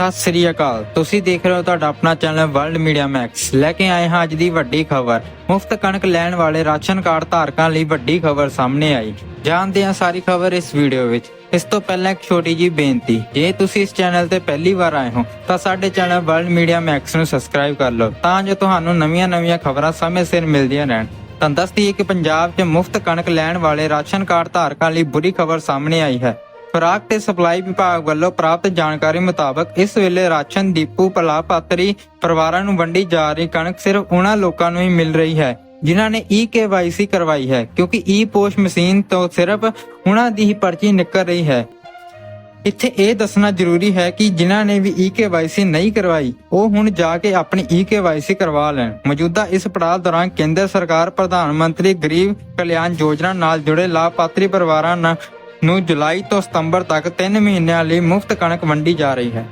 ਸਤਿ ਸ੍ਰੀ ਅਕਾਲ। ਤੁਸੀਂ ਦੇਖ ਰਹੇ ਹੋ ਤੁਹਾਡਾ ਆਪਣਾ ਚੈਨਲ ਵਰਲਡ ਮੀਡੀਆ ਮੈਕਸ। ਲੈ ਕੇ ਆਏ ਹਾਂ ਅੱਜ ਦੀ ਵੱਡੀ ਖਬਰ। ਮੁਫਤ ਕਣਕ ਲੈਣ ਵਾਲੇ ਰਾਸ਼ਨ ਕਾਰਡ ਧਾਰਕਾਂ ਲਈ ਵੱਡੀ ਖਬਰ ਸਾਹਮਣੇ ਆਈ। ਜਾਣਦੇ ਹਾਂ ਸਾਰੀ ਖਬਰ ਇਸ ਵੀਡੀਓ ਵਿੱਚ। ਇਸ ਤੋਂ ਪਹਿਲਾਂ ਇੱਕ ਛੋਟੀ ਜੀ ਬੇਨਤੀ। ਜੇ ਤੁਸੀਂ ਇਸ ਚੈਨਲ ਤੇ ਪਹਿਲੀ ਵਾਰ ਆਏ ਹੋ, ਤਾਂ ਸਾਡੇ ਚੈਨਲ ਵਰਲਡ ਮੀਡੀਆ ਮੈਕਸ ਨੂੰ ਸਬਸਕ੍ਰਾਈਬ ਕਰ ਲਓ, ਤਾਂ ਜੋ ਤੁਹਾਨੂੰ ਨਵੀਆਂ-ਨਵੀਆਂ ਖਬਰਾਂ ਸਮੇਂ ਸਿਰ ਮਿਲਦੀਆਂ ਰਹਿਣ। ਤਾਂ ਦੱਸਦੀ ਕਿ ਪੰਜਾਬ 'ਚ ਮੁਫਤ ਕਣਕ ਲੈਣ ਵਾਲੇ ਰਾਸ਼ਨ ਕਾਰਡ ਧਾਰਕਾਂ ਲਈ ਬੁਰੀ ਖਬਰ ਸਾਹਮਣੇ ਆਈ ਹੈ। ਖੁਰਾਕ ਤੇ ਸਪਲਾਈ ਵਿਭਾਗ ਵੱਲੋਂ ਪ੍ਰਾਪਤ ਜਾਣਕਾਰੀ ਮੁਤਾਬਕ ਇਸ ਵੇਲੇ ਰਾਸ਼ਨ, ਦੀਪੂ ਪਲਾਪਾਤਰੀ ਪਰਿਵਾਰਾਂ ਨੂੰ ਵੰਡੀ ਜਾ ਰਹੀ ਕਣਕ ਸਿਰਫ ਉਹਨਾਂ ਲੋਕਾਂ ਨੂੰ ਹੀ ਮਿਲ ਰਹੀ ਹੈ, ਜਿਨ੍ਹਾਂ ਨੇ ਈ KYC ਕਰਵਾਈ ਹੈ, ਕਿਉਂਕਿ ਈ ਪੋਸਟ ਮਸ਼ੀਨ ਤੋਂ ਸਿਰਫ ਉਹਨਾਂ ਦੀ ਹੀ ਪਰਚੀ ਨਿਕਲ ਰਹੀ ਹੈ। ਇੱਥੇ ਇਹ ਦੱਸਣਾ ਜ਼ਰੂਰੀ ਹੈ ਕਿ ਜਿਨ੍ਹਾਂ ਨੇ ਵੀ ਈ KYC ਨਹੀਂ ਕਰਵਾਈ, ਉਹ ਹੁਣ ਜਾ ਕੇ ਆਪਣੀ ਈ KYC ਕਰਵਾ ਲੈਣ। ਮੌਜੂਦਾ ਇਸ ਪੜਾਅ ਦੌਰਾਨ ਕੇਂਦਰ ਸਰਕਾਰ, ਪ੍ਰਧਾਨ ਮੰਤਰੀ, ਗਰੀਬ ਕਲਿਆਣ ਯੋਜਨਾ ਨਾਲ ਜੁੜੇ ਲਾਭਪਾਤਰੀ ਪਰਿਵਾਰਾਂ ਨਾਲ ਨੂੰ ਜੁਲਾਈ ਤੋਂ ਸਤੰਬਰ ਤੱਕ 3 ਮਹੀਨਿਆਂ ਲਈ ਮੁਫਤ ਕਣਕ ਵੰਡੀ ਜਾ ਰਹੀ ਹੈ।